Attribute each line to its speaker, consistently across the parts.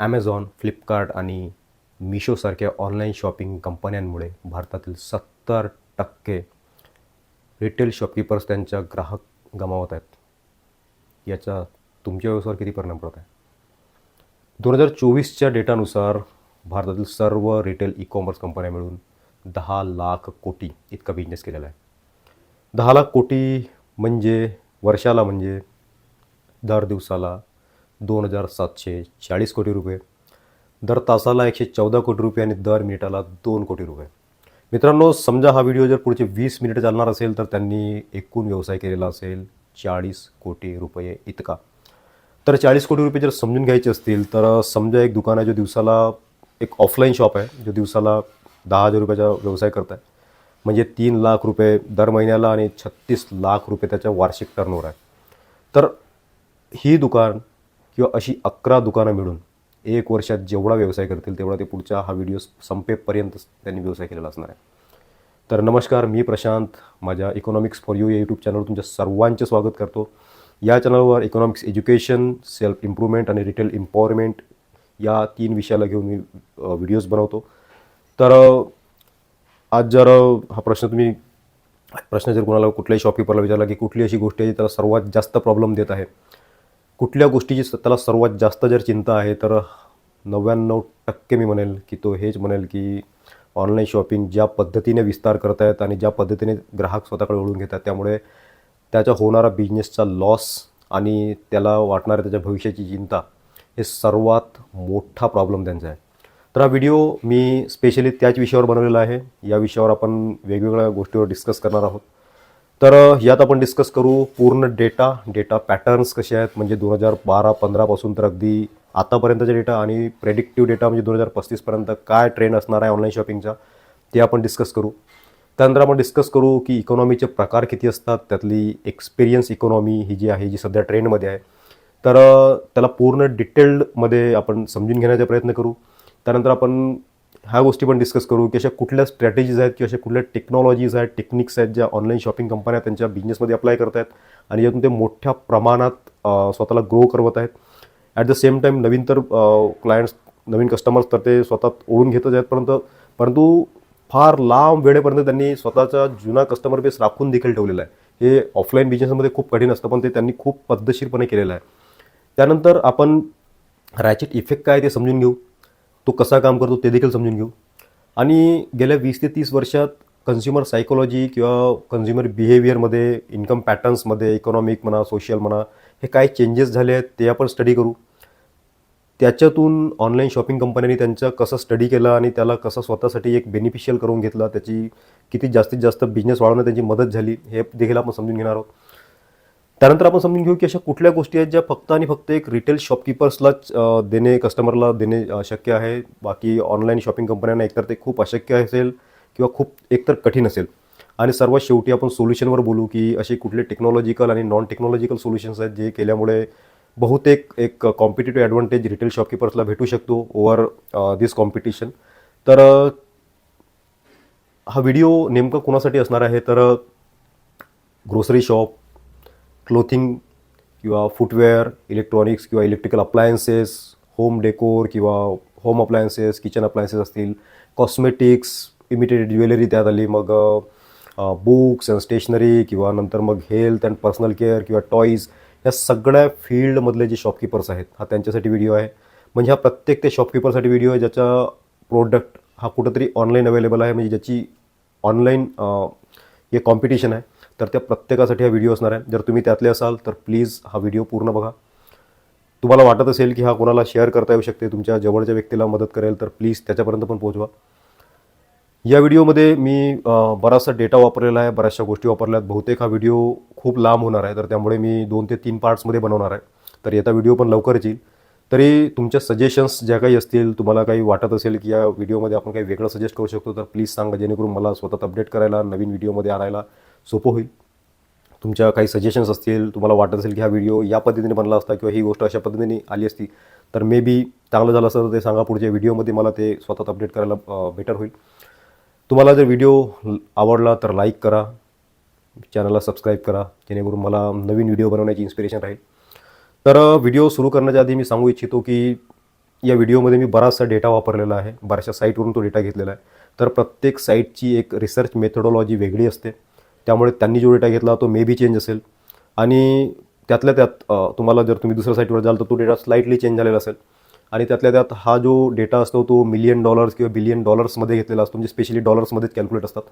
Speaker 1: Amazon Flipkart आणि मिशोसारख्या online shopping कंपन्यांमुळे भारतातील सत्तर टक्के रिटेल शॉपकीपर्स त्यांच्या ग्राहक गमावत आहेत. याचा तुमच्या व्यवसायावर किती परिणाम पडत आहे? दोन हजार चोवीसच्या डेटानुसार भारतातील सर्व रिटेल ई कॉमर्स कंपन्या मिळून दहा लाख कोटी इतका बिझनेस केलेला आहे. दहा लाख कोटी म्हणजे वर्षाला म्हणजे दर दिवसाला दोन हजार सातशे चाळीस कोटी रुपये. दर तासाला एकशे चौदा कोटी रुपये आणि दर मिनिटाला दोन कोटी रुपये. मित्रांनो समजा हा व्हिडिओ जर पुढचे वीस मिनिटं चालणार असेल तर त्यांनी एकूण व्यवसाय केलेला असेल चाळीस कोटी रुपये इतका. तर चाळीस कोटी रुपये जर समजून घ्यायचे असतील तर समजा एक दुकान आहे जो दिवसाला एक ऑफलाईन शॉप आहे जो दिवसाला दहा हजार रुपयाचा व्यवसाय करत आहे म्हणजे तीन लाख रुपये दर महिन्याला आणि छत्तीस लाख रुपये त्याचा वार्षिक टर्नओव्हर आहे. तर ही दुकान किंवा अशी अकरा दुकानं मिळून एक वर्षात जेवढा व्यवसाय करतील तेवढा ते पुढच्या हा व्हिडिओ संपेपर्यंत त्यांनी व्यवसाय केलेला असणार आहे. तर नमस्कार मी प्रशांत. माझ्या इकॉनॉमिक्स फॉर यू या यूट्यूब चॅनलवर तुमच्या सर्वांचे स्वागत करतो. या चॅनलवर इकॉनॉमिक्स एज्युकेशन सेल्फ इम्प्रूव्हमेंट आणि रिटेल इम्पॉवरमेंट या तीन विषयाला घेऊन मी व्हिडिओज बनवतो. तर आज जर हा प्रश्न तुम्ही प्रश्न जर कोणाला कुठल्याही शॉपकीपरला विचारला की कुठली अशी गोष्ट आहे जी त्याला सर्वात जास्त प्रॉब्लेम देत आहे कुठल्या गोष्टीची स- त्याला सर्वात जास्त जर चिंता आहे तर नव्याण्णव टक्के मी म्हणेल की तो हेच म्हणेल की ऑनलाईन शॉपिंग ज्या पद्धतीने विस्तार करत आहेत आणि ज्या पद्धतीने ग्राहक स्वतःकडे ओढून घेतात त्यामुळे त्याचा होणारा बिझनेसचा लॉस आणि त्याला वाटणाऱ्या त्याच्या भविष्याची चिंता हे सर्वात मोठा प्रॉब्लेम त्यांचा आहे. तर हा व्हिडिओ मी स्पेशली त्याच विषयावर बनवलेला आहे. या विषयावर आपण वेगवेगळ्या गोष्टीवर डिस्कस करणार आहोत. तर यात आपण डिस्कस करू पूर्ण डेटा डेटा पॅटर्न्स कसे आहेत म्हणजे दोन हजार बारा पंधरापासून तर अगदी आतापर्यंतचा डेटा आणि प्रेडिक्टिव्ह डेटा म्हणजे दोन हजार पस्तीसपर्यंत काय ट्रेंड असणार आहे ऑनलाईन शॉपिंगचा ते आपण डिस्कस करू. त्यानंतर आपण डिस्कस करू की इकॉनॉमीचे प्रकार किती असतात त्यातली एक्सपिरियन्स इकॉनॉमी ही जी आहे जी सध्या ट्रेंडमध्ये आहे. तर त्याला पूर्ण डिटेल्डमध्ये आपण समजून घेण्याचा प्रयत्न करू. त्यानंतर आपण ह्या गोष्टी पण डिस्कस करू की अशा कुठल्या स्ट्रॅटेजीज आहेत किंवा अशा कुठल्या टेक्नॉलॉजीज आहेत टेक्निक्स आहेत ज्या ऑनलाईन शॉपिंग कंपन्या त्यांच्या बिझनेसमध्ये अप्लाय करत आहेत आणि यातून ते मोठ्या प्रमाणात स्वतःला ग्रो करवत आहेत. ॲट द सेम टाईम नवीन तर क्लायंट्स नवीन कस्टमर्स तर ते स्वतः ओढून घेतच आहेत. परंतु परंतु फार लांब वेळेपर्यंत त्यांनी स्वतःचा जुना कस्टमर बेस राखून देखील ठेवलेला आहे. हे ऑफलाईन बिझनेसमध्ये खूप कठीण असतं पण ते त्यांनी खूप पद्धतशीरपणे केलेलं आहे. त्यानंतर आपण रॅचेट इफेक्ट काय ते समजून घेऊ. तो कसा काम करतो ते देखील समजून घेऊ. आणि गेल्या वीस ते तीस वर्षात कन्झ्युमर सायकोलॉजी किंवा कन्झ्युमर बिहेवियरमध्ये इन्कम पॅटर्न्समध्ये इकॉनॉमिक म्हणा सोशल म्हणा हे काय चेंजेस झाले आहेत ते आपण स्टडी करू. त्याच्यातून ऑनलाईन शॉपिंग कंपन्यांनी त्यांचा कसं स्टडी केला आणि त्याला कसं स्वतःसाठी एक बेनिफिशियल करून घेतला त्याची किती जास्तीत जास्त बिझनेस वाढवण्यात त्यांची मदत झाली हे देखील आपण समजून घेणार आहोत. त्यानंतर आपण समजून घेऊ की अशा कुठल्या गोष्टी आहेत ज्या फक्त आणि फक्त एक रिटेल शॉपकीपर्सलाच देणे कस्टमरला देणे शक्य आहे. बाकी ऑनलाईन शॉपिंग कंपन्यांना एकतर ते खूप अशक्य असेल किंवा खूप एकतर कठीण असेल. आणि सर्वात शेवटी आपण सोल्युशनवर बोलू की असे कुठले टेक्नॉलॉजिकल आणि नॉन टेक्नॉलॉजिकल सोल्युशन्स आहेत जे केल्यामुळे बहुतेक एक कॉम्पिटेटिव्ह ॲडव्हान्टेज रिटेल शॉपकीपर्सला भेटू शकतो ओवर दिस कॉम्पिटिशन तर हा व्हिडिओ नेमकं कोणासाठी असणार आहे? तर ग्रोसरी शॉप क्लोथिंग किंवा फुटवेअर इलेक्ट्रॉनिक्स किंवा इलेक्ट्रिकल अप्लायन्सेस होम डेकोर किंवा होम अप्लायन्सेस किचन अप्लायन्सेस असतील कॉस्मेटिक्स इमिटेड ज्वेलरी त्यात आली मग बुक्स अँड स्टेशनरी किंवा नंतर मग हेल्थ अँड पर्सनल केअर किंवा टॉईज या सगळ्या फील्डमधले जे शॉपकीपर्स आहेत हा त्यांच्यासाठी व्हिडिओ आहे. म्हणजे हा प्रत्येक ते शॉपकीपरसाठी व्हिडिओ आहे ज्याचा प्रोडक्ट हा कुठंतरी ऑनलाईन अवेलेबल आहे म्हणजे ज्याची ऑनलाईन हे कॉम्पिटिशन आहे. तर त्या प्रत्येकासाठी हा व्हिडिओ असणार आहे. जर तुम्ही त्यातले असाल तर प्लीज हा व्हिडिओ पूर्ण बघा. तुम्हाला वाटत असेल की हा कोणाला शेअर करता येऊ शकते तुमच्या जवळच्या व्यक्तीला मदत करेल तर प्लीज त्याच्यापर्यंत पण पोहोचवा. या व्हिडिओमध्ये मी बराचसा डेटा वापरलेला आहे बऱ्याचशा गोष्टी वापरल्या आहेत बहुतेक हा व्हिडिओ खूप लांब होणार आहे तर त्यामुळे मी दोन ते तीन पार्ट्समध्ये बनवणार आहे. तर येता व्हिडिओ पण लवकरच येईल. तरी तुमच्या सजेशन्स ज्या काही असतील तुम्हाला काही वाटत असेल की या व्हिडिओमध्ये आपण काही वेगळं सजेस्ट करू शकतो तर प्लीज सांगा जेणेकरून मला स्वतः अपडेट करायला नवीन व्हिडिओमध्ये आणायला सोपं होईल. तुमच्या काही सजेशन्स असतील तुम्हाला वाटत असेल की हा व्हिडिओ या पद्धतीने बनला असता किंवा ही गोष्ट अशा पद्धतीने आली असती तर मे बी चांगलं झालं असतं तर ते सांगा. पुढच्या व्हिडिओमध्ये मला ते स्वतःच अपडेट करायला बेटर होईल. तुम्हाला जर व्हिडिओ आवडला तर लाईक करा. चॅनलला सबस्क्राईब करा. जेणेकरून मला नवीन व्हिडिओ बनवण्याची इन्स्पिरेशन राहील. तर व्हिडिओ सुरू करण्याच्या आधी मी सांगू इच्छितो की या व्हिडिओमध्ये मी बराचसा डेटा वापरलेला आहे. बऱ्याचशा साईटवरून तो डेटा घेतलेला आहे. तर प्रत्येक साईटची एक रिसर्च मेथडॉलॉजी वेगळी असते. त्यामुळे त्यांनी जो डेटा घेतला तो मे बी चेंज असेल. आणि त्यातल्या त्यात तुम्हाला जर तुम्ही दुसऱ्या साईटवर जाल तर तो डेटा स्लाइटली चेंज झालेला असेल. आणि त्यातल्या त्यात हा जो डेटा असतो तो मिलियन डॉलर्स किंवा बिलियन डॉलर्समध्ये घेतलेला असतो. म्हणजे स्पेशली डॉलर्समध्येच कॅल्क्युलेट असतात.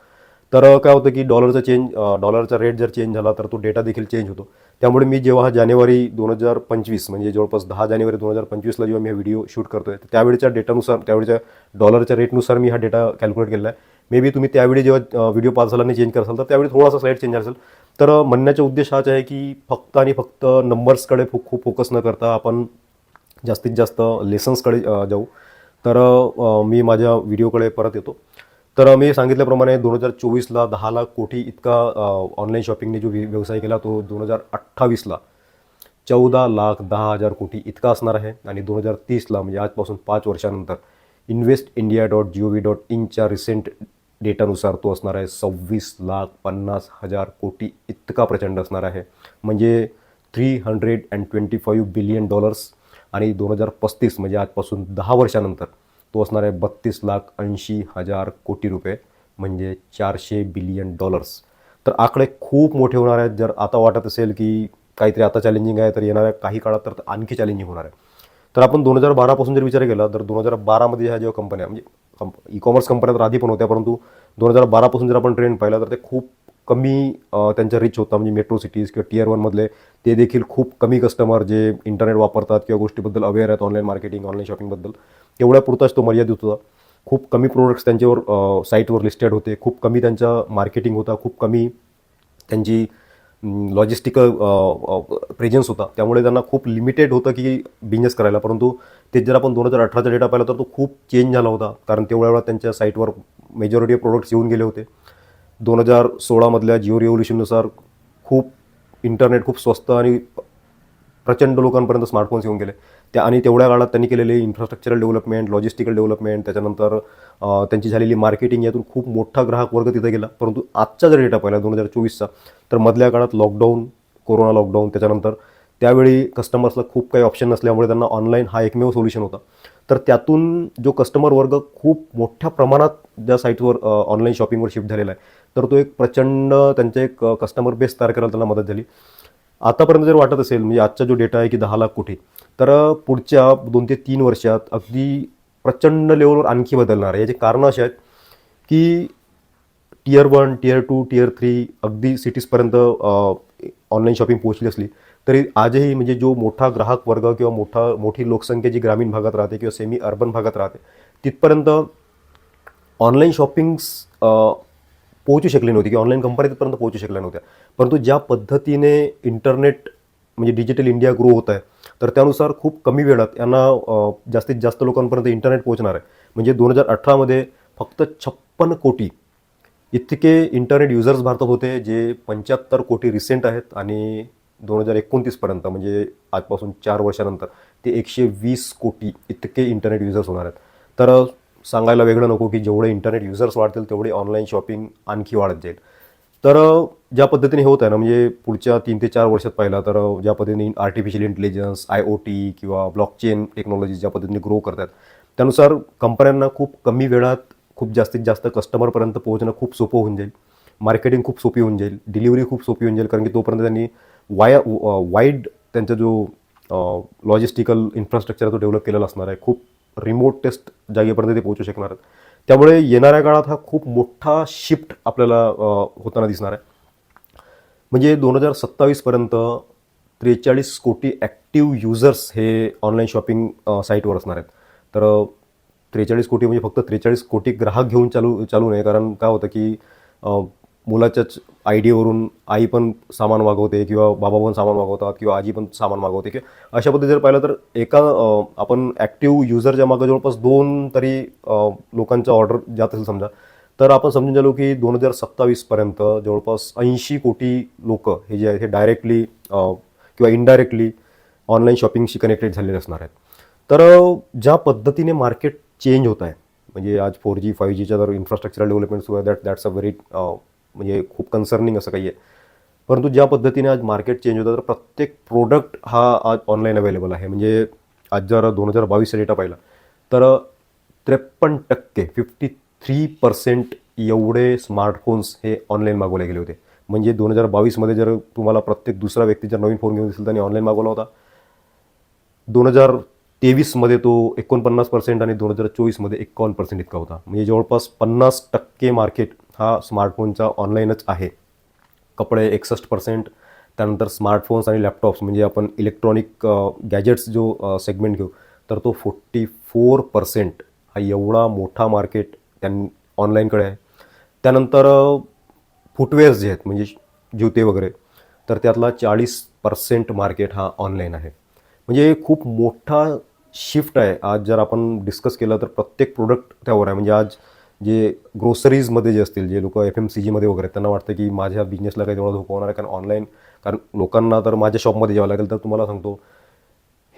Speaker 1: तर काय होतं की डॉलरचा चेंज डॉलरचा रेट जर चेंज झाला तर तो डेटा देखील चेंज होतो. त्यामुळे मी जेव्हा हा जानेवारी दोन हजार पंचवीस म्हणजे जवळपास दहा जानेवारी दोन हजार पंचवीसला जेव्हा मी हा व्हिडिओ शूट करतोय तर त्यावेळेच्या डेटानुसार त्यावेळेच्या डॉलरच्या रेटनुसार मी हा डेटा कॅल्क्युलेट केलेला आहे. मे बी तुम्ही त्यावेळी जेव्हा व्हिडिओ पाच झाल्याने चेंज कराल तर त्यावेळी थोडासा स्लाईड चेंज असेल. तर म्हणण्याचा उद्देश हाच आहे की फक्त आणि फक्त नंबर्सकडे खूप खूप फोकस न करता आपण जास्तीत जास्त लेसन्सकडे जाऊ. तर मी माझ्या व्हिडिओकडे परत येतो. तर मी सांगितल्याप्रमाणे दोन हजार चोवीसला दहा लाख कोटी इतका ऑनलाईन शॉपिंगने जो व्यवसाय केला तो दोन हजार अठ्ठावीसला चौदा लाख दहा हजार कोटी इतका असणार आहे. आणि दोन हजार तीसला म्हणजे आजपासून पाच वर्षानंतर invest India dot G O V dot इनच्या recent डेटानुसार तो असणार आहे सव्वीस लाख पन्नास हजार कोटी इतका प्रचंड असणार आहे. म्हणजे three hundred and twenty five billion dollars आणि दोन हजार पस्तीस म्हणजे आजपासून दहा वर्षानंतर तो असणार आहे बत्तीस लाख ऐंशी हजार कोटी रुपये म्हणजे चारशे बिलियन डॉलर्स तर आकडे खूप मोठे होणार आहेत. जर आता वाटत असेल की काहीतरी आता चॅलेंजिंग आहे तर येणाऱ्या काही काळात तर आणखी चॅलेंजिंग होणार आहे. तर आपण दोन हजार बारापासून जर विचार केला तर दोन हजार बारामध्ये ह्या जेव्हा कंपन्या म्हणजे ई कॉमर्स कंपन्या तर आधी पण होत्या परंतु दोन हजार बारापासून जर आपण ट्रेंड पाहिला तर ते खूप कमी त्यांचा रिच होता. म्हणजे मेट्रो सिटीज किंवा टीयर वनमधले ते देखील खूप कमी कस्टमर जे इंटरनेट वापरतात किंवा गोष्टीबद्दल अवेअर आहेत ऑनलाईन मार्केटिंग ऑनलाईन शॉपिंगबद्दल तेवढ्या पुरताच तो मर्यादित होता. खूप कमी प्रोडक्ट्स त्यांच्यावर साईटवर लिस्टेड होते. खूप कमी त्यांचा मार्केटिंग होता. खूप कमी त्यांची लॉजिस्टिकल प्रेझेन्स होता. त्यामुळे त्यांना खूप लिमिटेड होतं की बिझनेस करायला. परंतु ते जर आपण दोन हजार अठराचा डेटा पाहिला तर तो खूप चेंज झाला होता. कारण तेवढ्या वेळा त्यांच्या साईटवर मेजॉरिटी ऑफ प्रोडक्ट्स येऊन गेले होते. दोन हजार सोळामधल्या जिओ रिव्होल्युशननुसार खूप इंटरनेट खूप स्वस्त आणि प्रचंड लोकांपर्यंत स्मार्टफोन्स येऊन गेले. त्या आणि तेवढ्या काळात त्यांनी केलेले इन्फ्रास्ट्रक्चरल डेव्हलपमेंट लॉजिस्टिकल डेव्हलपमेंट त्याच्यानंतर त्यांची झालेली मार्केटिंग यातून खूप मोठा ग्राहक वर्ग तिथे गेला. परंतु आजचा जर डेटा पाहिला दोन हजार चोवीसचा तर मधल्या काळात लॉकडाऊन कोरोना लॉकडाऊन त्याच्यानंतर त्यावेळी कस्टमर्सला खूप काही ऑप्शन नसल्यामुळे त्यांना ऑनलाईन हा एकमेव सोल्युशन होता. तर त्यातून जो कस्टमर वर्ग खूप मोठ्या प्रमाणात ज्या साईटवर ऑनलाईन शॉपिंगवर शिफ्ट झालेला आहे तर तो एक प्रचंड त्यांचे एक कस्टमर बेस तयार करायला त्यांना मदत झाली. आतापर्यंत जर वाटत असेल म्हणजे आजचा जो डेटा आहे की दहा लाख कोटी तर पुढच्या दोन ते तीन वर्षात अगदी प्रचंड लेवलवर आणखी बदलणार आहे. याचे कारणं अशी आहेत की tier one tier two tier three अगदी सिटीजपर्यंत ऑनलाईन शॉपिंग पोहोचली असली तरी आजही म्हणजे जो मोठा ग्राहक वर्ग किंवा मोठा मोठी लोकसंख्या जी ग्रामीण भागात राहते किंवा सेमी अर्बन भागात राहते तिथपर्यंत ऑनलाईन शॉपिंग्स पोहोचू शकली नव्हती की ऑनलाईन कंपनीपर्यंत पोहोचू शकल्या नव्हत्या. परंतु ज्या पद्धतीने इंटरनेट म्हणजे डिजिटल इंडिया ग्रो होत आहे तर त्यानुसार खूप कमी वेळात यांना जास्तीत जास्त लोकांपर्यंत इंटरनेट पोहोचणार आहे. म्हणजे दोन हजार अठरामध्ये फक्त छप्पन कोटी इतके इंटरनेट युजर्स भारतात होते जे पंच्याहत्तर कोटी रिसेंट आहेत आणि दोन हजार एकोणतीसपर्यंत म्हणजे आजपासून चार वर्षानंतर ते एकशे वीस कोटी इतके इंटरनेट युजर्स होणार आहेत. तर सांगायला वेगळं नको की जेवढे इंटरनेट युजर्स वाढतील तेवढे ऑनलाईन शॉपिंग आणखी वाढत जाईल. तर ज्या पद्धतीने होत आहे ना म्हणजे पुढच्या तीन ते चार वर्षात पाहिला तर ज्या पद्धतीने artificial intelligence I O T किंवा ब्लॉकचेन टेक्नॉलॉजी ज्या पद्धतीने ग्रो करतात त्यानुसार कंपन्यांना खूप कमी वेळात खूप जास्तीत जास्त कस्टमरपर्यंत पोहोचणं खूप सोपं होऊन जाईल. मार्केटिंग खूप सोपी होऊन जाईल. डिलिव्हरी खूप सोपी होऊन जाईल. कारण की तोपर्यंत त्यांनी वाया वाईड त्यांचा जो लॉजिस्टिकल इन्फ्रास्ट्रक्चर तो डेव्हलप केलेला असणार आहे. खूप रिमोटेस्ट जागेपर्यंत ते पोहोचू शकणार आहेत. त्यामुळे येणाऱ्या काळात हा खूप मोठा शिफ्ट आपल्याला होताना दिसणार आहे. म्हणजे दोन हजार सत्तावीसपर्यंत त्रेचाळीस कोटी ॲक्टिव्ह युजर्स हे ऑनलाईन शॉपिंग साईटवर असणार आहेत. तर त्रेचाळीस कोटी म्हणजे फक्त त्रेचाळीस कोटी ग्राहक घेऊन चालू चालू नये. कारण काय होतं की मुलाच्याच आय डीवरून आई पण सामान मागवते किंवा बाबा पण सामान मागवतात किंवा आजी पण सामान मागवते किंवा अशा पद्धतीने जर पाहिलं तर एका आपण ॲक्टिव्ह युजरच्या मागं जवळपास दोन तरी लोकांचा ऑर्डर जात असेल समजा तर आपण समजून झालो की दोन हजार सत्तावीसपर्यंत जवळपास ऐंशी कोटी लोक हे जे आहेत हे डायरेक्टली किंवा इनडायरेक्टली ऑनलाईन शॉपिंगशी कनेक्टेड झालेले असणार आहेत. तर ज्या पद्धतीने मार्केट चेंज होत आहे म्हणजे आज फोर जी फाईव्ह जीच्या जर इन्फ्रास्ट्रक्चरल डेव्हलपमेंट सुरू आहे दॅट दॅट्स अ व्हेरी म्हणजे खूप कन्सर्निंग असं काही आहे. परंतु ज्या पद्धतीने आज मार्केट चेंज होतं तर प्रत्येक प्रोडक्ट हा आज ऑनलाईन अवेलेबल आहे. म्हणजे आज जर दोन हजार बावीसचा डेटा पाहिला तर त्रेपन्न टक्के फिफ्टी थ्री पर्सेंट एवढे स्मार्टफोन्स हे ऑनलाईन मागवले गेले होते. म्हणजे दोन हजार बावीसमध्ये जर तुम्हाला प्रत्येक दुसरा व्यक्ती जर नवीन फोन घेऊन दिसेल त्याने ऑनलाईन मागवला होता. दोन हजार तेवीसमध्ये तो एकोणपन्नास पर्सेंट आणि दोन हजार चोवीसमध्ये एकावन्न पर्सेंट इतका होता. म्हणजे जवळपास पन्नास टक्के मार्केट हा स्मार्टफोनचा ऑनलाईनच आहे. कपडे एकसष्ट पर्सेंट त्यानंतर स्मार्टफोन्स आणि लॅपटॉप्स म्हणजे आपण इलेक्ट्रॉनिक गॅजेट्स जो सेगमेंट घेऊ तर तो फोर्टी फोर पर्सेंट हा एवढा मोठा मार्केट त्यां ऑनलाईनकडे आहे. त्यानंतर फुटवेअर्स जे आहेत म्हणजे जुते वगैरे तर त्यातला चाळीस पर्सेंट मार्केट हा ऑनलाईन आहे. म्हणजे खूप मोठा शिफ्ट आहे. आज जर आपण डिस्कस केलं तर प्रत्येक प्रोडक्ट त्यावर आहे. म्हणजे आज जे ग्रोसरीजमध्ये जे असतील जे लोक एफ एम सी जीमध्ये वगैरे त्यांना वाटतं की माझ्या बिझनेसला काही तेवढा धोका होणार आहे कारण ऑनलाईन कारण लोकांना तर माझ्या शॉपमध्ये यावं लागेल तर तुम्हाला सांगतो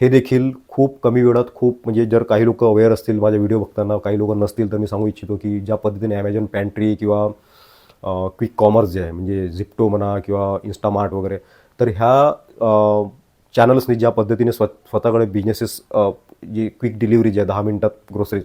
Speaker 1: हे देखील खूप कमी वेळात खूप म्हणजे जर काही लोक अवेअर असतील माझ्या व्हिडिओ बघताना काही लोक नसतील तर मी सांगू इच्छितो की ज्या पद्धतीने ॲमेझॉन पॅन्ट्री किंवा क्विक कॉमर्स जे आहे म्हणजे झिप्टो म्हणा किंवा इन्स्टामार्ट वगैरे तर ह्या चॅनल्सनी ज्या पद्धतीने स्व स्वतःकडे बिझनेसेस जी क्विक डिलिव्हरी जी आहे दहा मिनटात ग्रोसरीज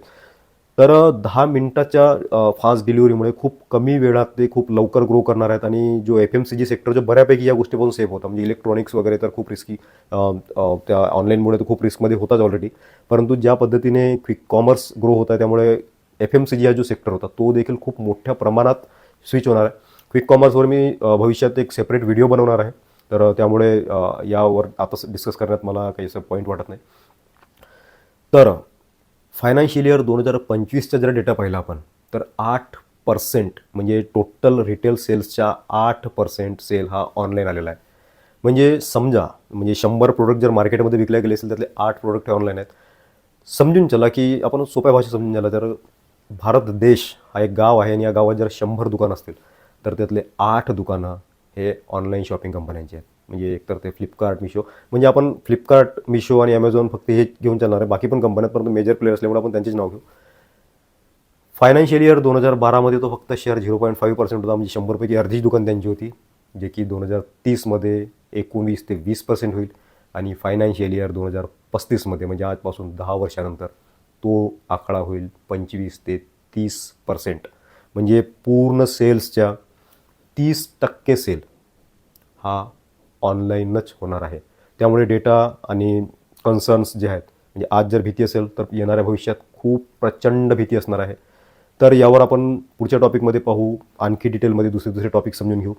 Speaker 1: तर दहा मिनटाच्या फास्ट डिलिव्हरीमुळे खूप कमी वेळात ते खूप लवकर ग्रो करणार आहेत आणि जो F M C G sector जो बऱ्यापैकी या गोष्टीपासून सेफ होता. म्हणजे इलेक्ट्रॉनिक्स वगैरे तर खूप रिस्की त्या ऑनलाईनमुळे तर खूप रिस्कमध्ये होताच ऑलरेडी परंतु ज्या पद्धतीने क्विक कॉमर्स ग्रो होत आहे त्यामुळे एफ एम सी जी हा जो सेक्टर होता तो देखील खूप मोठ्या प्रमाणात स्विच होणार आहे. क्विक कॉमर्सवर मी भविष्यात एक सेपरेट व्हिडिओ बनवणार आहे. तर त्यामुळे यावर आता डिस्कस करण्यात मला काही असं पॉईंट वाटत नाही. तर फायनान्शियल इयर दोन हजार पंचवीसचा जर डेटा पाहिला आपण तर आठ पर्सेंट म्हणजे टोटल रिटेल सेल्सच्या आठ पर्सेंट सेल हा ऑनलाईन आलेला आहे. म्हणजे समजा म्हणजे शंभर प्रोडक्ट जर मार्केटमध्ये विकले गेले असेल त्यातले आठ प्रोडक्ट हे ऑनलाईन आहेत. समजून चला की आपण सोप्या भाषेत समजून झाला तर भारत देश हा एक गाव आहे आणि या गावात जर शंभर दुकानं असतील तर त्यातले आठ दुकानं हे ऑनलाईन शॉपिंग कंपन्यांचे आहेत. म्हणजे एकतर ते फ्लिपकार्ट मिशो म्हणजे आपण फ्लिपकार्ट मिशो आणि ॲमेझॉन फक्त हे घेऊन चालणार आहे. बाकी पण कंपन्यात परंतु मेजर प्लेयर असल्यामुळे आपण त्यांचेच नाव घेऊ. फायनान्शियल इयर दोन हजार बारामध्ये तो फक्त share zero point five percent होता. म्हणजे शंभरपैकी अर्धीच दुकान त्यांची होती जे की दोन हजार तीसमध्ये एकोणवीस ते वीस पर्सेंट होईल. आणि फायनान्शियल इयर दोन हजार पस्तीसमध्ये म्हणजे आजपासून दहा वर्षानंतर तो आकडा होईल पंचवीस ते तीस पर्सेंट म्हणजे पूर्ण सेल्सच्या तीस टक्के सेल हा ऑनलाईनच होणार आहे. त्यामुळे डेटा आणि कन्सर्न्स जे आहेत म्हणजे आज जर भीती असेल तर येणाऱ्या भविष्यात खूप प्रचंड भीती असणार आहे. तर यावर आपण पुढच्या टॉपिकमध्ये पाहू आणखी डिटेलमध्ये दुसरे दुसरे टॉपिक समजून घेऊ.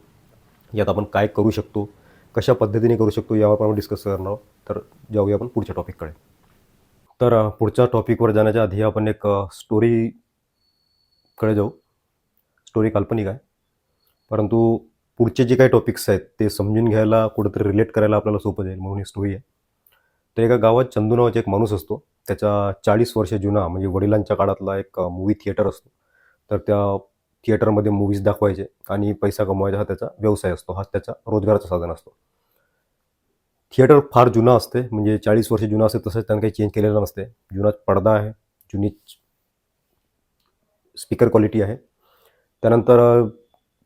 Speaker 1: यात आपण काय करू शकतो कशा पद्धतीने करू शकतो यावर आपण डिस्कस करणार आहोत. तर जाऊया आपण पुढच्या टॉपिककडे तर पुढच्या टॉपिकवर जाण्याच्या आधी आपण एक स्टोरीकडे जाऊ. स्टोरी काल्पनिक आहे. परंतु पुढचे जे काही टॉपिक्स आहेत ते समजून घ्यायला कुठेतरी रिलेट करायला आपल्याला सोपं जाईल म्हणून ही स्टोरी आहे. तर एका गावात चंदू नावाचा एक माणूस असतो. त्याचा चाळीस वर्ष जुना म्हणजे वडिलांच्या काळातला एक मूवी थिएटर असतो. तर त्या थिएटरमध्ये मूवीज दाखवायचे आणि पैसा कमवायचा हा त्याचा व्यवसाय असतो. हा त्याचा रोजगाराचं साधन असतो. थिएटर फार जुना असते म्हणजे चाळीस वर्ष जुना असते तसंच त्यांना काही चेंज केलेलं नसते. जुना पडदा आहे जुनी स्पीकर क्वालिटी आहे. त्यानंतर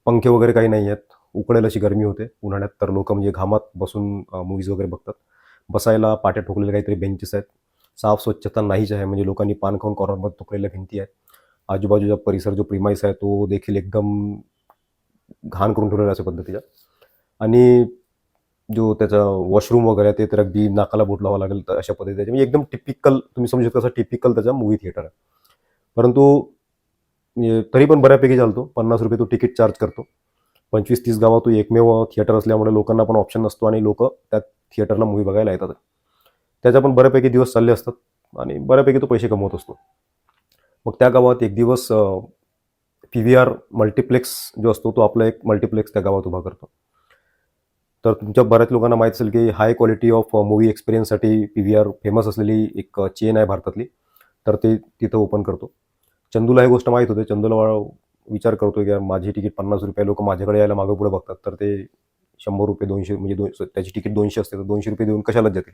Speaker 1: पंखे वगैरे काही नाही आहेत. उकडेल अशी गरमी होते. उन्हाळ्यात तर लोक म्हणजे घामात बसून मूवीज वगैरे बघतात. बसायला पाट्या ठोकलेले काहीतरी बेंचेस आहेत. साफ स्वच्छता नाहीच आहे. म्हणजे लोकांनी पान खाऊन कॉर्नरमध्ये ठोकलेल्या भिंती आहेत. आजूबाजूचा परिसर जो प्रिमाईस आहे तो देखील एकदम घाण करून ठेवलेला अशा पद्धतीचा. आणि जो त्याचा वॉशरूम वगैरे आहे ते तर अगदी नाकाला बोट लावा लागेल तर अशा पद्धतीचे. म्हणजे एकदम टिपिकल तुम्ही समजू शकता असं टिपिकल त्याचा मूवी थिएटर आहे. परंतु म्हणजे तरी पण बऱ्यापैकी चालतो. पन्नास रुपये तो तिकीट चार्ज करतो. पंचवीस तीस गावात तो एकमेव थिएटर असल्यामुळे लोकांना पण ऑप्शन नसतो आणि लोक त्या थिएटरला मूवी बघायला येतात. त्याच्या पण बऱ्यापैकी दिवस चालले असतात आणि बऱ्यापैकी तो पैसे कमवत असतो. मग त्या गावात एक दिवस पी व्ही आर मल्टिप्लेक्स जो असतो तो आपला एक मल्टिप्लेक्स त्या गावात उभा करतो. तर तुमच्या बऱ्याच लोकांना माहीत असेल की हाय क्वालिटी ऑफ मूवी एक्सपिरियन्ससाठी पी व्ही आर फेमस असलेली एक चेन आहे भारतातली. तर ते तिथं ओपन करतो. चंदूला ही गोष्ट माहीत होते. चंदूला विचार करतो की माझी तिकीट पन्नास रुपये लोक माझ्याकडे यायला मागं पुढे बघतात तर ते शंभर रुपये दोनशे म्हणजे दोन त्याची तिकीट दोनशे असते तर दोनशे रुपये देऊन कशालाच जातील?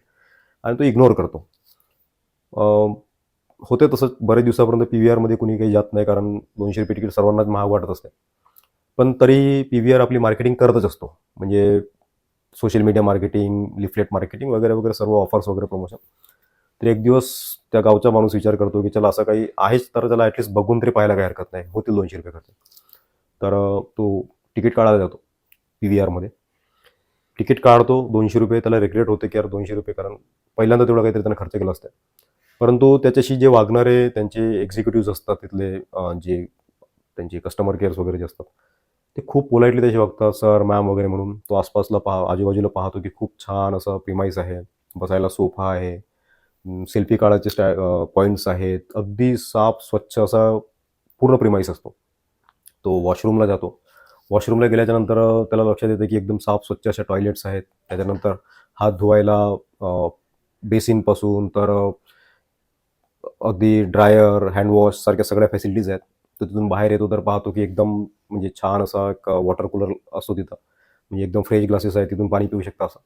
Speaker 1: आणि तो इग्नोर करतो. होते तसंच बरेच दिवसापर्यंत पी व्ही आरमध्ये कुणी काही जात नाही कारण दोनशे रुपये तिकीट सर्वांनाच महाग वाटत असते. पण तरी पी व्ही आर आपली मार्केटिंग करतच असतो. म्हणजे social media marketing leaflet marketing वगैरे वगैरे सर्व ऑफर्स वगैरे प्रमोशन तर एक दिवस त्या गावचा माणूस विचार करतो की चला असं काही आहेच तर त्याला ॲटलिस्ट बघून तरी पाहायला काही हरकत नाही. होतील दोनशे रुपये खर्च. तर तो तिकीट काढायला जातो पी व्ही आरमध्ये तिकीट काढतो दोनशे रुपये त्याला रिग्रेट होते की यार दोनशे रुपये कारण पहिल्यांदा तेवढा काहीतरी त्यांना खर्च केला असतं. परंतु त्याच्याशी जे वागणारे त्यांचे एक्झिक्युटिव्ह असतात तिथले जे त्यांचे कस्टमर केअर्स वगैरे जे असतात ते खूप पोलाइटली त्याशी वागतात. सर मॅम वगैरे म्हणून तो आसपासला पहा आजूबाजूला पाहतो की खूप छान असं प्रिमाईस आहे. बसायला सोफा आहे. सेल्फी काढायचे स्टॅ पॉईंट्स आहेत. अगदी साफ स्वच्छ असा पूर्ण प्रिमाईस असतो. तो वॉशरूमला जातो. वॉशरूमला गेल्याच्यानंतर त्याला लक्षात येतं की एकदम साफ स्वच्छ अशा टॉयलेट्स आहेत. त्याच्यानंतर हात धुवायला बेसिनपासून तर अगदी ड्रायर हँडवॉश सारख्या सगळ्या फॅसिलिटीज आहेत. तर तिथून बाहेर येतो तर पाहतो की एकदम म्हणजे छान असा एक वॉटर कूलर असतो तिथं. म्हणजे एकदम फ्रेश ग्लासेस आहे तिथून पाणी पिऊ शकता असं.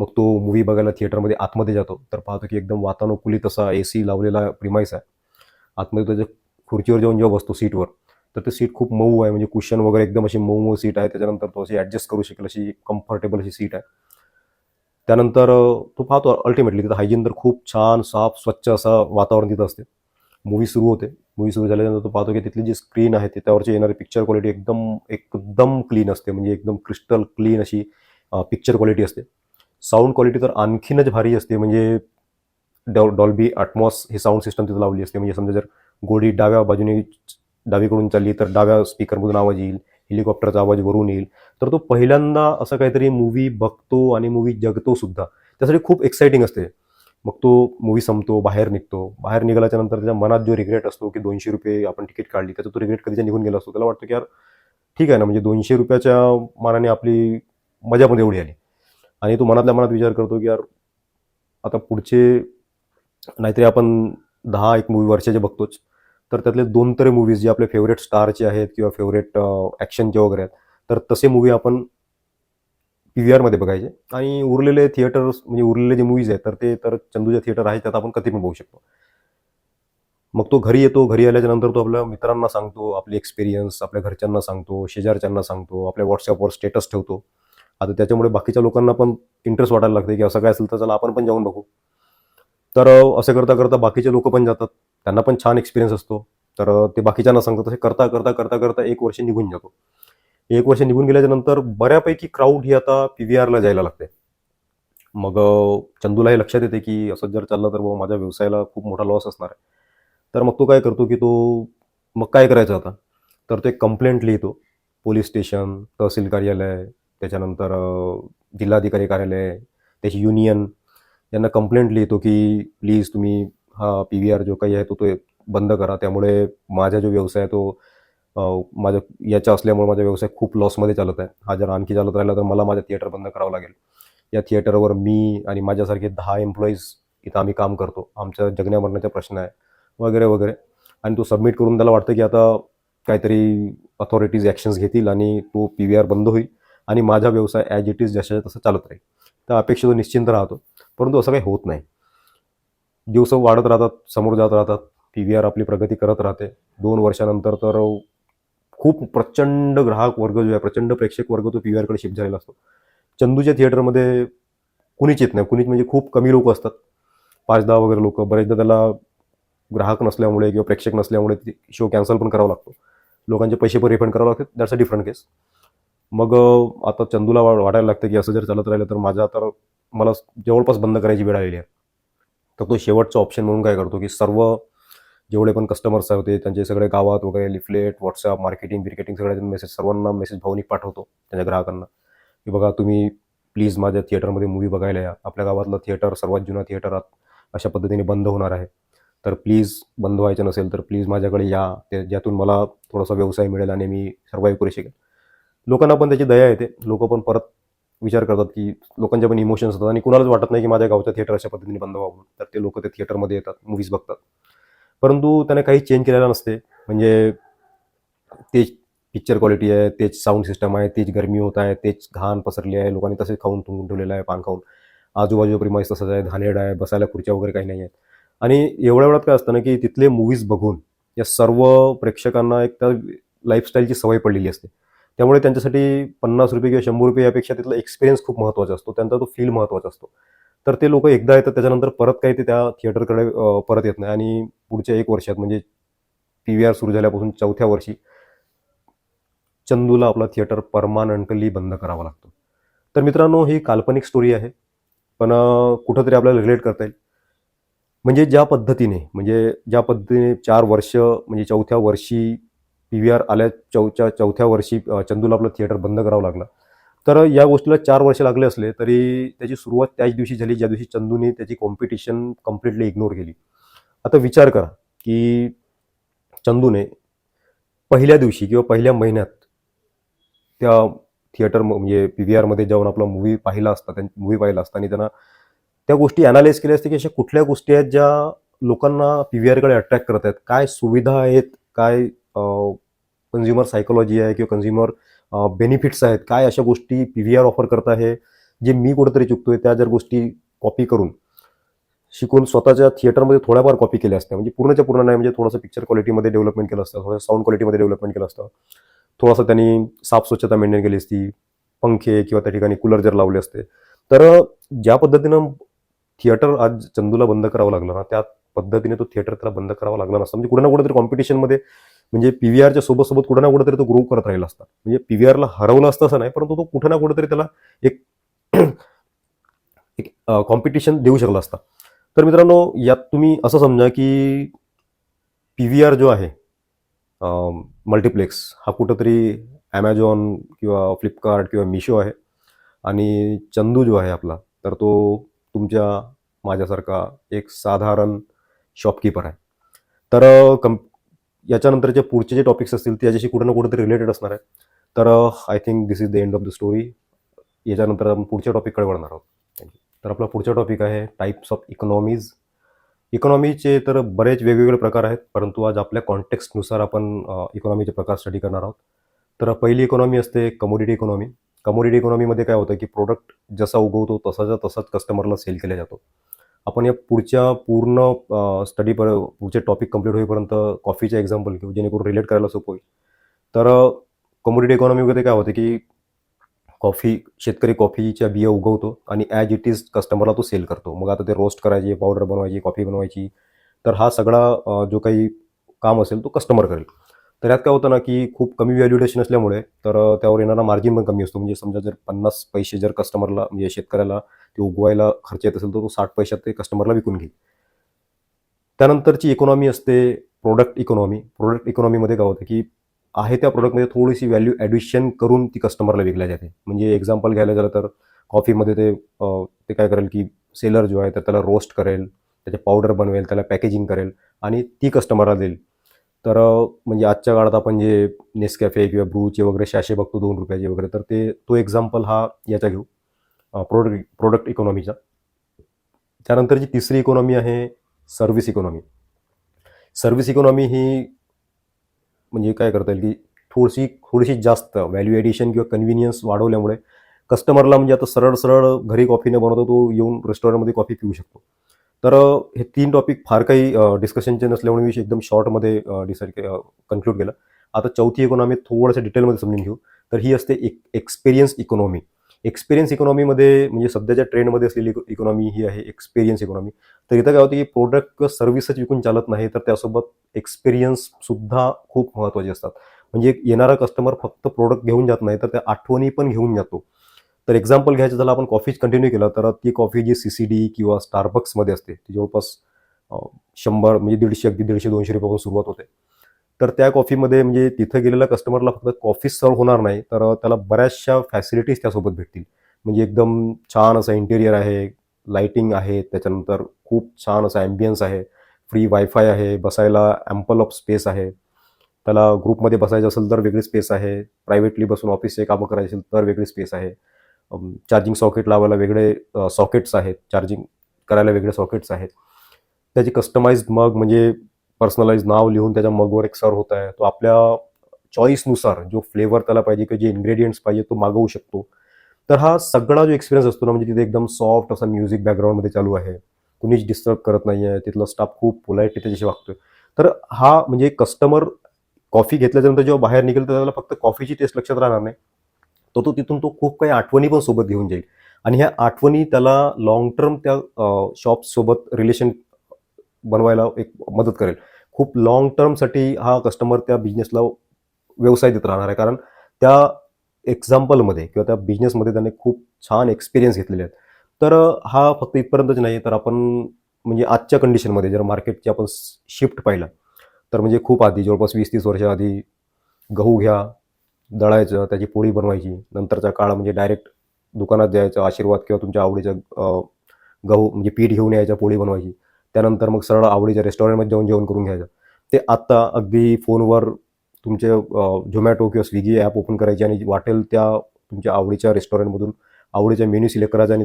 Speaker 1: मग तो मूवी बघायला थिएटरमध्ये आतमध्ये जातो. तर पाहतो की एकदम वातानुकूलित असा ए सी लावलेला प्रिमाईस आहे. आतमध्ये त्याच्या खुर्चीवर जाऊन जेव्हा बसतो सीटवर तर ते सीट खूप मऊ आहे. म्हणजे कुशन वगैरे एकदम अशी मऊ मऊ सीट आहे. त्याच्यानंतर तो अशी ॲडजस्ट करू शकेल अशी कम्फर्टेबल अशी सीट आहे. त्यानंतर तो पाहतो अल्टिमेटली तिथं हायजीन तर खूप छान साफ स्वच्छ असं वातावरण तिथं असते. मूवी सुरू होते. मूवी सुरू झाल्यानंतर तो पाहतो की तिथली जी स्क्रीन आहे ते त्यावरची येणारी पिक्चर क्वालिटी एकदम एकदम क्लीन असते. म्हणजे एकदम क्रिस्टल क्लीन अशी पिक्चर क्वालिटी असते. साऊंड क्वालिटी तर आणखीनच भारी असते. म्हणजे डॉ डॉल्बी अटमॉस ही साऊंड सिस्टम तिथं लावली असते. म्हणजे समजा जर गोडी डाव्या बाजूने डावीकडून चालली तर डाव्या स्पीकरमधून आवाज येईल हेलिकॉप्टरचा आवाज वरून येईल. तर तो पहिल्यांदा असं काहीतरी मूवी बघतो आणि मूवी जगतो सुद्धा. त्यासाठी खूप एक्साइटिंग असते. मग तो मूवी संपतो बाहेर निघतो. बाहेर निघाल्याच्या नंतर त्याच्या मनात जो रिग्रेट असतो की दोनशे रुपये आपण तिकीट काढली त्याचा तो रिग्रेट कधीच्या निघून गेला असतो. त्याला वाटतं की यार ठीक आहे ना म्हणजे दोनशे रुपयाच्या मानाने आपली मजा पण एवढी आली. आणि तो मनातल्या मनात विचार करतो की यार आता पुढचे नाहीतरी आपण दहा एक मूवी वर्षाचे बघतोच. तर त्यातले दोन तरी मूवीज जे आपले फेवरेट स्टारचे आहेत किंवा फेवरेट ॲक्शनचे वगैरे आहेत तर तसे मूवी आपण पी व्ही आरमध्ये बघायचे. आणि उरलेले थिएटर्स म्हणजे उरलेले जे मूवीज आहेत तर ते तर चंदूचे थिएटर आहे त्यात आपण कधी पण बघू शकतो. मग तो घरी येतो घरी आल्याच्यानंतर तो आपल्या मित्रांना सांगतो आपले एक्सपिरियन्स आपल्या घरच्यांना सांगतो शेजारच्यांना सांगतो आपल्या व्हॉट्सअपवर स्टेटस ठेवतो. आता त्याच्यामुळे बाकीच्या लोकांना पण इंटरेस्ट वाटायला लागते की असं काय असेल तर चला आपण पण जाऊन बघू. तर असं करता करता बाकीचे लोक पण जातात. त्यांना पण छान एक्सपिरियन्स असतो. तर ते बाकीच्यांना सांगतात तसे करता करता करता करता एक वर्ष निघून जातो. एक वर्ष निघून गेल्याच्यानंतर बऱ्यापैकी क्राऊड ही आता पी व्ही आरला जायला लागते. मग चंदूला हे लक्षात येते की असं जर चाललं तर माझ्या व्यवसायाला खूप मोठा लॉस असणार आहे. तर मग तो काय करतो की तो मग काय करायचं आता? तर तो एक कंप्लेंट लिहितो. पोलीस स्टेशन तहसील कार्यालय त्याच्यानंतर जिल्हाधिकारी कार्यालय त्याची युनियन यांना कंप्लेंट लिहितो की प्लीज तुम्ही हा पी व्ही आर जो काही आहे तो तो बंद करा. त्यामुळे माझा जो व्यवसाय आहे तो अ, माझ्या याचा असल्यामुळे माझा व्यवसाय खूप लॉसमध्ये चालत आहे. हा जर आणखी चालत राहिला तर मला माझं थिएटर बंद करावं लागेल. या थिएटरवर मी आणि माझ्यासारखे दहा एम्प्लॉईज इथं आम्ही काम करतो. आमच्या जगण्या मरण्याचा प्रश्न आहे. वगैरे वगैरे. आणि तो सबमिट करून त्याला वाटतं की आता काहीतरी अथॉरिटीज ॲक्शन्स घेतील आणि तो पी व्ही आर बंद होईल. आणि माझा व्यवसाय ॲज इट इज जशाच्या तसं चालत राहील. त्या अपेक्षा निश्चिंत राहतो. परंतु असं काही होत नाही. दिवस वाढत राहतात समोर जात राहतात पी व्ही आर आपली प्रगती करत राहते. दोन वर्षानंतर तर खूप प्रचंड ग्राहक वर्ग जो आहे प्रचंड प्रेक्षक वर्ग तो पी व्ही आरकडे शिफ्ट झालेला असतो. चंदूच्या थिएटरमध्ये कुणीच येत नाही. कुणीच म्हणजे खूप कमी लोक असतात. पाच दहा वगैरे लोक. बरेचदा त्याला ग्राहक नसल्यामुळे किंवा प्रेक्षक नसल्यामुळे शो कॅन्सल पण करावा लागतो. लोकांचे पैसे पण रिफंड करावे लागतात. दॅट्स अ डिफरंट केस मग आता चंदूला वा- वाटायला लागतं की असं जर चालत राहिलं तर माझा तर मला जवळपास बंद करायची वेळ आलेली आहे. तर तो शेवटचा ऑप्शन म्हणून काय करतो की सर्व जेवढे पण कस्टमर्स होते त्यांचे सगळे गावात वगैरे लिफलेट व्हॉट्सअप मार्केटिंग बिर्केटिंग सगळ्या मेसेज सर्वांना मेसेज भावनिक पाठवतो त्यांच्या ग्राहकांना. की बघा तुम्ही प्लीज माझ्या थिएटरमध्ये मूवी बघायला या. आपल्या गावातलं थिएटर सर्वात जुना थिएटर अशा पद्धतीने बंद होणार आहे. तर प्लीज बंद व्हायचं नसेल तर प्लीज माझ्याकडे या. ते ज्यातून मला थोडासा व्यवसाय मिळेल आणि मी सर्वाईव्ह करू शकेल. लोकांना पण त्याची दया येते. लोक पण परत विचार करतात की लोकांच्या पण इमोशन्स असतात आणि कुणालाच वाटत नाही की माझ्या गावचं थिएटर अशा पद्धतीने बंद व्हावं. तर ते लोक ते थिएटरमध्ये येतात मूवीज बघतात. परंतु त्याने काही चेंज केलेला नसते. म्हणजे तेच पिक्चर क्वालिटी आहे तेच साऊंड सिस्टम आहे तेच गरमी होत आहे तेच घाण पसरली आहे. लोकांनी तसेच खाऊन थुंकून ठेवलेलं आहे पान खाऊन. आजूबाजू प्रिमाईस तसंच आहे घाणेड आहे बसायला खुर्च्या वगैरे काही नाही आहेत आणि एवढ्या वेळात काय असतं ना की तिथले मूवीज बघून या सर्व प्रेक्षकांना एक त्या लाईफस्टाईलची सवय पडलेली असते. त्यामुळे त्यांच्यासाठी पन्नास रुपये किंवा शंभर रुपये यापेक्षा तिथला एक्सपिरियन्स खूप महत्त्वाचा असतो. त्यांचा तो फील महत्त्वाचा असतो. तर ते लोक एकदा येतात त्याच्यानंतर परत काही ते त्या थिएटरकडे परत येत नाही. आणि पुढच्या एक वर्षात म्हणजे पी व्ही आर सुरू झाल्यापासून चौथ्या वर्षी चंदूला आपला थिएटर परमानंटली बंद करावा लागतो. तर मित्रांनो ही काल्पनिक स्टोरी आहे. पण कुठंतरी आपल्याला रिलेट करता येईल. म्हणजे ज्या पद्धतीने म्हणजे ज्या पद्धतीने चार वर्ष म्हणजे चौथ्या वर्षी पी व्ही आर आल्या चौच्या चौथ्या वर्षी चंदूला आपलं थिएटर बंद करावं लागलं. तर या गोष्टीला चार वर्ष लागले असले तरी त्याची सुरुवात त्याच दिवशी झाली ज्या दिवशी चंदूने त्याची कॉम्पिटिशन कम्प्लिटली इग्नोर केली. आता विचार करा की चंदूने पहिल्या दिवशी किंवा पहिल्या महिन्यात त्या थिएटर म्हणजे पी व्ही आरमध्ये जाऊन आपला मूवी पाहिला असता त्या मूवी पाहिला असता आणि त्यांना त्या गोष्टी अनालाइज केल्या असते की अशा कुठल्या गोष्टी आहेत ज्या लोकांना पी व्ही आरकडे अट्रॅक्ट करत आहेत? काय सुविधा आहेत? काय कन्झ्युमर सायकोलॉजी आहे किंवा कन्झ्युमर बेनिफिट्स आहेत काय अशा गोष्टी पी व्ही आर ऑफर करत आहे जे मी कुठेतरी चुकतोय त्या जर गोष्टी कॉपी करून शिकून स्वतःच्या थिएटरमध्ये थोड्याफार कॉपी केल्या असत्या म्हणजे पूर्णच्या पूर्ण नाही म्हणजे थोडंसं पिक्चर क्वालिटीमध्ये डेव्हलपमेंट केलं असतं थोडं साऊंड क्वालिटीमध्ये डेव्हलपमेंट केलं असतं. थोडंसं त्यांनी साफ स्वच्छता मेंटेन केली असती पंखे किंवा त्या ठिकाणी कूलर जर लावले असते. तर ज्या पद्धतीनं थिएटर आज चंदूला बंद करावं लागलं ना त्या पद्धतीने तो थिएटर त्याला बंद करावा लागला नसता. म्हणजे कुठे ना कुठेतरी कॉम्पिटिशनमध्ये म्हणजे पी व्ही आरच्या सोबत सोबत कुठे ना कुठेतरी तो ग्रो करत राहिला असता. म्हणजे पी व्ही आरला हरवलं असतं असं नाही परंतु तो कुठं ना कुठेतरी त्याला एक एक कॉम्पिटिशन देऊ शकला असता. तर मित्रांनो यात तुम्ही असं समजा की पी व्ही आर जो आहे मल्टिप्लेक्स हा कुठंतरी ॲमेझॉन किंवा फ्लिपकार्ट किंवा मिशो आहे आणि चंदू जो आहे आपला तर तो तुमच्या माझ्यासारखा एक साधारण शॉपकीपर आहे. तर कम याच्यानंतर जे पुढचे जे टॉपिक्स असतील ते याच्याशी कुठं ना कुठेतरी रिलेटेड असणार आहे तर I think this is the end of the story याच्यानंतर आपण पुढच्या टॉपिककडे वळणार आहोत. थँक्यू तर आपला पुढचा टॉपिक आहे टाईप्स ऑफ इकॉनॉमीज इकॉनॉमीचे तर बरेच वेगवेगळे प्रकार आहेत परंतु आज आपल्या कॉन्टेक्स्टनुसार आपण uh, इकॉनॉमीचे प्रकार स्टडी करणार आहोत. तर uh, पहिली इकॉनॉमी असते कमोडिटी इकॉनॉमी कमोडिटी इकॉनॉमीमध्ये काय होतं की प्रोडक्ट जसा उगवतो तसाच्या तसाच कस्टमरला सेल केला जातो. आपण या पुढच्या पूर्ण स्टडी पर पुढचे टॉपिक कंप्लीट होईपर्यंत कॉफीचे एक्झाम्पल घेऊ जेणेकरून रिलेट करायला सोपं होईल. तर इकॉनॉमी वगैरे काय होते की कॉफी शेतकरी कॉफीच्या बिया उगवतो आणि ॲज इट इज कस्टमरला तो सेल करतो. मग आता ते रोस्ट करायची पावडर बनवायची कॉफी बनवायची. तर हा सगळा जो काही काम असेल तो कस्टमर करेल. तर यात काय होतं ना की खूप कमी व्हॅल्युडेशन असल्यामुळे तर त्यावर येणारा मार्जिन पण कमी असतो. म्हणजे समजा जर पन्नास पैसे जर कस्टमरला म्हणजे शेतकऱ्याला ते उगवायला खर्च येत असेल तर तो साठ पैशात ते कस्टमरला विकून घेईल. त्यानंतरची इकॉनॉमी असते प्रोडक्ट इकॉनॉमी प्रोडक्ट इकॉनॉमीमध्ये काय होतं की आहे त्या प्रोडक्टमध्ये थोडीशी व्हॅल्यू ॲडिशन करून ती कस्टमरला विकल्या जाते. म्हणजे एक्झाम्पल घ्यायला गेलं तर कॉफीमध्ये ते ते काय करेल की सेलर जो आहे तर त्याला रोस्ट करेल त्याचे पावडर बनवेल त्याला पॅकेजिंग करेल आणि ती कस्टमरला देईल. तर म्हणजे आजच्या काळात आपण जे नेसकॅफे किंवा ब्रूचे वगैरे शाशे बघतो दोन रुपयाचे वगैरे तर ते तो एक्झाम्पल हा याचा घेऊ. प्रोडक्ट प्रोडक्ट इकॉनॉमीचा त्यानंतरची तिसरी इकॉनॉमी आहे सर्व्हिस इकॉनॉमी सर्व्हिस इकॉनॉमी ही म्हणजे काय करता येईल की थोडीशी थोडीशी जास्त व्हॅल्यू ॲडिशन किंवा कन्व्हिनियन्स वाढवल्यामुळे कस्टमरला म्हणजे आता सरळ सरळ घरी कॉफी न बनवतो तो येऊन रेस्टॉरंटमध्ये कॉफी पिऊ शकतो. तर हे तीन टॉपिक फार काही डिस्कशनचे नसल्यामुळे मी एकदम शॉर्टमध्ये डिसाईड कन्क्लूड केलं. आता चौथी इकॉनॉमी थोडंसं डिटेलमध्ये समजून घेऊ. तर ही असते एक एक्सपिरियन्स इकॉनॉमी एक्सपिरियन्स इकॉनॉमीमध्ये म्हणजे सध्याच्या ट्रेंडमध्ये असलेली इकॉनॉमी ही आहे एक्सपिरियन्स इकॉनॉमी तर इथं काय होतं की प्रोडक्ट सर्व्हिसच विकून चालत नाही तर त्यासोबत एक्सपिरियन्स सुद्धा खूप महत्त्वाचे असतात. म्हणजे येणारा कस्टमर फक्त प्रोडक्ट घेऊन जात नाही तर त्या आठवणी पण घेऊन जातो. तर एक्झाम्पल घ्यायचं झालं आपण कॉफीच कंटिन्यू केलं तर ती कॉफी जी सी सी डी किंवा स्टारबक्समध्ये असते ती जवळपास शंभर म्हणजे दीडशे अगदी दीडशे दोनशे रुपयापासून सुरुवात होते. तर त्या कॉफीमध्ये म्हणजे तिथं गेलेल्या कस्टमरला फक्त कॉफी सर्व होणार नाही तर त्याला बऱ्याचशा फॅसिलिटीज त्यासोबत भेटतील. म्हणजे एकदम छान असं इंटेरियर आहे लाइटिंग आहे त्याच्यानंतर खूप छान असं ॲम्बियन्स आहे फ्री वायफाय आहे बसायला ॲम्पल ऑफ स्पेस आहे. त्याला ग्रुपमध्ये बसायचं असेल तर वेगळी स्पेस आहे प्रायव्हेटली बसून ऑफिसचे कामं करायचे असेल तर वेगळी स्पेस आहे. चार्जिंग सॉकेट लावायला वेगळे सॉकेट्स आहेत. चार्जिंग करायला वेगळे सॉकेट्स आहेत. त्याची कस्टमाइज मग म्हणजे पर्सनलाइज नाव लिहून त्याच्या मगवर एक सर होत आहे. तो आपल्या चॉईसनुसार जो फ्लेवर त्याला पाहिजे किंवा जे इन्ग्रेडियंट्स पाहिजे तो मागवू शकतो. तर हा सगळा जो एक्सपिरियन्स असतो ना म्हणजे तिथे एकदम सॉफ्ट असा म्युझिक बॅकग्राऊंडमध्ये चालू आहे. कुणीच डिस्टर्ब करत नाही आहे तिथला स्टाफ खूप पोलाइटली त्याच्याशी वागतोय. तर हा म्हणजे कस्टमर कॉफी घेतल्याच्यानंतर जेव्हा बाहेर निघेल तर त्याला फक्त कॉफीची टेस्ट लक्षात राहणार नाही. तो तो तिथून तो खूप काही आठवणी पण सोबत घेऊन जाईल. आणि ह्या आठवणी त्याला लॉंग टर्म त्या शॉपसोबत रिलेशन बनवायला एक मदत करेल. खूप लॉंग टर्मसाठी हा कस्टमर त्या बिझनेसला व्यवसाय देत राहणार आहे. कारण त्या एक्झाम्पलमध्ये किंवा त्या बिझनेसमध्ये त्याने खूप छान एक्सपिरियन्स घेतलेले आहेत. तर हा फक्त इथपर्यंतच नाही तर आपण म्हणजे आजच्या कंडिशनमध्ये जर मार्केटची आपण शिफ्ट पाहिला तर म्हणजे खूप आधी जवळपास वीस तीस वर्षाआधी गहू घ्या दळायचं त्याची पोळी बनवायची. नंतरचा काळ म्हणजे डायरेक्ट दुकानात जायचं आशीर्वाद किंवा तुमच्या आवडीचं गहू म्हणजे पीठ घेऊन यायचं पोळी बनवायची. त्यानंतर मग सरळ आवडीच्या रेस्टॉरंटमध्ये जाऊन जेवण करून घ्यायचं. ते आत्ता अगदी फोनवर तुमचे झोमॅटो किंवा स्विगी ॲप ओपन करायची आणि वाटेल त्या तुमच्या आवडीच्या रेस्टॉरंटमधून आवडीचा मेन्यू सिलेक्ट करायचा आणि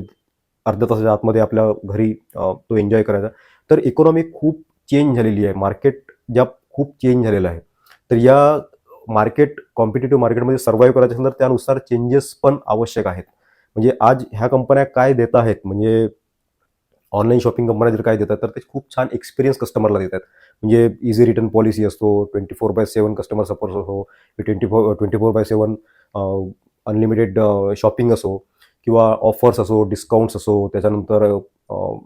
Speaker 1: अर्ध्या तासाच्या आतमध्ये आपल्या घरी तो एन्जॉय करायचा. तर इकॉनॉमी खूप चेंज झालेली आहे. मार्केट ज्या खूप चेंज झालेलं आहे. तर या मार्केट कॉम्पिटेटिव्ह मार्केटमध्ये सर्व्हाइव्ह करायचं असेल तर त्यानुसार चेंजेस पण आवश्यक आहेत. म्हणजे आज ह्या कंपन्या काय देत आहेत म्हणजे ऑनलाईन शॉपिंग कंपन्या जर काय देतात तर ते खूप छान एक्सपिरियन्स कस्टमरला देतात म्हणजे इझी रिटर्न पॉलिसी असतो twenty four by seven customer support असो twenty four twenty four by seven unlimited shopping असो किंवा ऑफर्स असो डिस्काउंट्स असो त्याच्यानंतर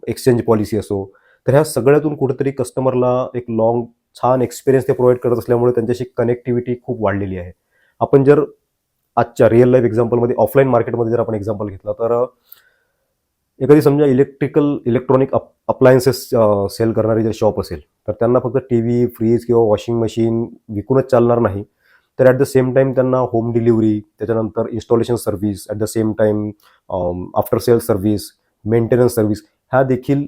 Speaker 1: एक्सचेंज पॉलिसी असो तर ह्या सगळ्यातून कुठेतरी कस्टमरला एक लॉंग छान एक्सपिरियन्स ते प्रोव्हाइड करत असल्यामुळे त्यांच्याशी कनेक्टिव्हिटी खूप वाढलेली आहे. आपण जर आजच्या रिअल लाईफ एक्झाम्पलमध्ये ऑफलाईन मार्केटमध्ये जर आपण एक्झाम्पल घेतला तर एखादी समजा इलेक्ट्रिकल इलेक्ट्रॉनिक अप अप्लायन्सेस सेल करणारी जर शॉप असेल तर त्यांना फक्त टी व्ही फ्रीज किंवा वॉशिंग मशीन विकूनच चालणार नाही. तर ॲट द सेम टाईम त्यांना होम डिलिव्हरी त्याच्यानंतर installation service at the same time after sale service maintenance service ह्या देखील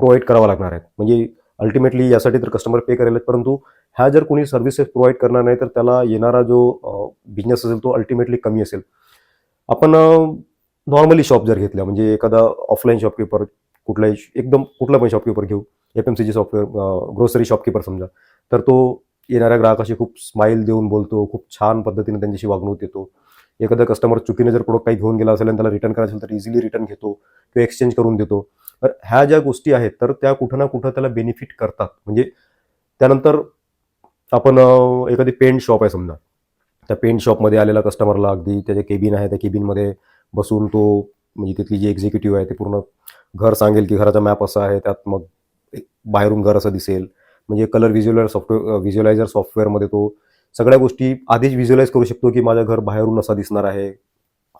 Speaker 1: प्रोव्हाइड करावा लागणार आहेत. म्हणजे अल्टिमेटली यासाठी तर कस्टमर पे करेल परंतु ह्या जर कोणी सर्व्हिसेस प्रोव्हाइड करणार नाही तर त्याला येणारा जो बिझनेस असेल तो अल्टिमेटली कमी असेल. आपण नॉर्मली शॉप जर घेतल्या म्हणजे एखादा ऑफलाईन शॉपकीपर कुठलाही एकदम कुठला पण शॉपकीपर घेऊ F M C G software grocery shopkeeper समजा तर तो येणाऱ्या ग्राहकाशी खूप स्माईल देऊन बोलतो खूप छान पद्धतीने त्यांच्याशी वागणूक देतो. एखादा कस्टमर चुकीने जर प्रोडक्ट काही घेऊन गेला असेल आणि त्याला रिटर्न करायचं असेल तर इझिली रिटर्न घेतो किंवा एक्सचेंज करून देतो. तर ह्या ज्या गोष्टी आहेत तर त्या कुठं ना कुठं त्याला बेनिफिट करतात. म्हणजे त्यानंतर आपण एखादी पेंट शॉप आहे समजा. त्या पेंट शॉपमध्ये आलेला कस्टमरला अगदी त्याचे केबिन आहे त्या केबिनमध्ये बसून तो म्हणजे तिथली जी एक्झिक्युटिव्ह आहे ते पूर्ण घर सांगेल की घराचा मॅप असा आहे त्यात मग बाहेरून घर असं दिसेल. म्हणजे कलर व्हिज्युअलायझर सॉफ्टवेअर व्हिज्युअलायझर सॉफ्टवेअरमध्ये तो सगळ्या गोष्टी आधीच व्हिज्युअलाइज करू शकतो की माझं घर बाहेरून असा दिसणार आहे.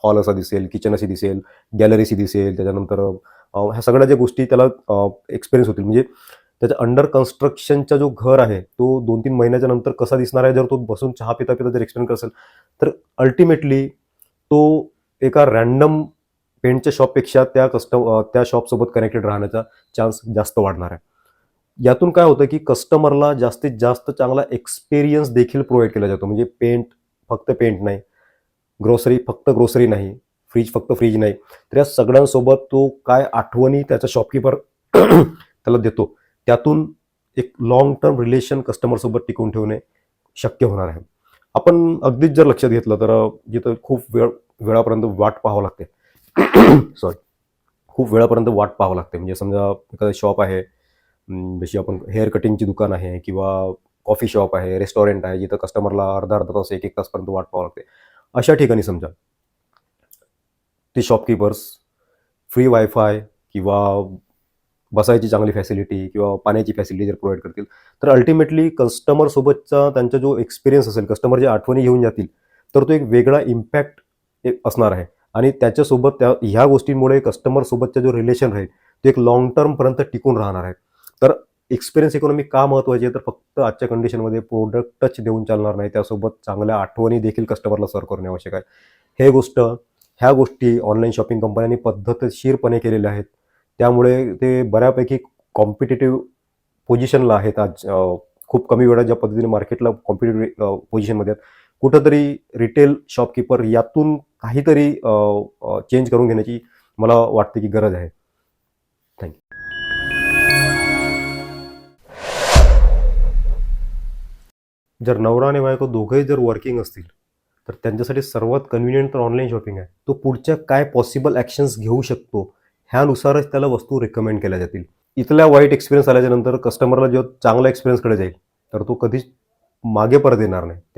Speaker 1: हॉल असा दिसेल किचन अशी दिसेल गॅलरीशी दिसेल त्याच्यानंतर ह्या सगळ्या ज्या गोष्टी त्याला एक्सपिरियन्स होतील. म्हणजे त्याच्या अंडर कन्स्ट्रक्शनचा जो घर आहे तो दोन तीन महिन्याच्या नंतर कसा दिसणार आहे? जर तो बसून चहा पिता पिता जर एक्सप्लेन करत असेल तर अल्टिमेटली तो एका रॅन्डम पेंटच्या शॉपपेक्षा त्या कस्टम त्या शॉपसोबत कनेक्टेड राहण्याचा चान्स जास्त वाढणार आहे. यातून काय होतं की कस्टमरला जास्तीत जास्त चांगला एक्सपिरियन्स देखील प्रोव्हाइड केला जातो. म्हणजे पेंट फक्त पेंट नाही ग्रोसरी फक्त ग्रोसरी नाही फ्रीज फक्त फ्रीज नाही. तर या सगळ्यांसोबत तो काय आठवणी त्याचा शॉपकीपर त्याला देतो. त्यातून एक लॉंग टर्म रिलेशन कस्टमरसोबत टिकवून ठेवणे शक्य होणार आहे. आपण अगदीच जर लक्षात घेतलं तर जिथं खूप वेळ वेळापर्यंत वाट पाहावं लागते. सॉरी खूप वेळापर्यंत वाट पाहावं लागते. म्हणजे समजा एखादं शॉप आहे जशी आपण हेअर कटिंगची दुकान आहे किंवा कॉफी शॉप आहे रेस्टॉरंट आहे जिथं कस्टमरला अर्धा अर्धा तास एक एक तासपर्यंत वाट पाहावं लागते. अशा ठिकाणी समजा ते शॉपकीपर्स फ्री वायफाय किंवा बसायची चांगली फॅसिलिटी किंवा पाण्याची फॅसिलिटी जर प्रोव्हाइड करतील तर अल्टिमेटली कस्टमरसोबतचा त्यांचा जो एक्सपिरियन्स असेल कस्टमर जे आठवणी घेऊन जातील तर तो एक वेगळा इम्पॅक्ट असणार आहे. आणि त्याच्यासोबत त्या ह्या गोष्टींमुळे कस्टमरसोबतचा जो रिलेशन राहील ते एक लॉंग टर्मपर्यंत टिकून राहणार आहे. तर एक्सपिरियन्स इकॉनॉमी का महत्त्वाची आहे? तर फक्त आजच्या कंडिशनमध्ये प्रोडक्ट टच देऊन चालणार नाही. त्यासोबत चांगल्या आठवणी देखील कस्टमरला सर्व करणे आवश्यक आहे. हे गोष्ट ह्या गोष्टी ऑनलाईन शॉपिंग कंपन्यांनी पद्धतशीरपणे केलेल्या आहेत. त्यामुळे ते बऱ्यापैकी कॉम्पिटेटिव्ह पोझिशनला आहेत आज. खूप कमी वेळात ज्या पद्धतीने मार्केटला कॉम्पिटेटिव्ह पोझिशनमध्ये आहेत. कुठंतरी रिटेल शॉपकीपर यातून काहीतरी चेंज करून घेण्याची मला वाटते की गरज आहे. जर नवरा आणि बायको दोघंही जर वर्किंग असतील तर त्यांच्यासाठी सर्वात कन्व्हिनियंट तर ऑनलाईन शॉपिंग आहे. तो पुढच्या काय पॉसिबल ॲक्शन्स घेऊ शकतो ह्यानुसारच त्याला वस्तू रेकमेंड केल्या जातील. इथल्या वाईट एक्सपिरियन्स आल्याच्यानंतर कस्टमरला जेव्हा चांगला एक्सपिरियन्सकडे जाईल तर तो कधीच मागे परत येणार नाही.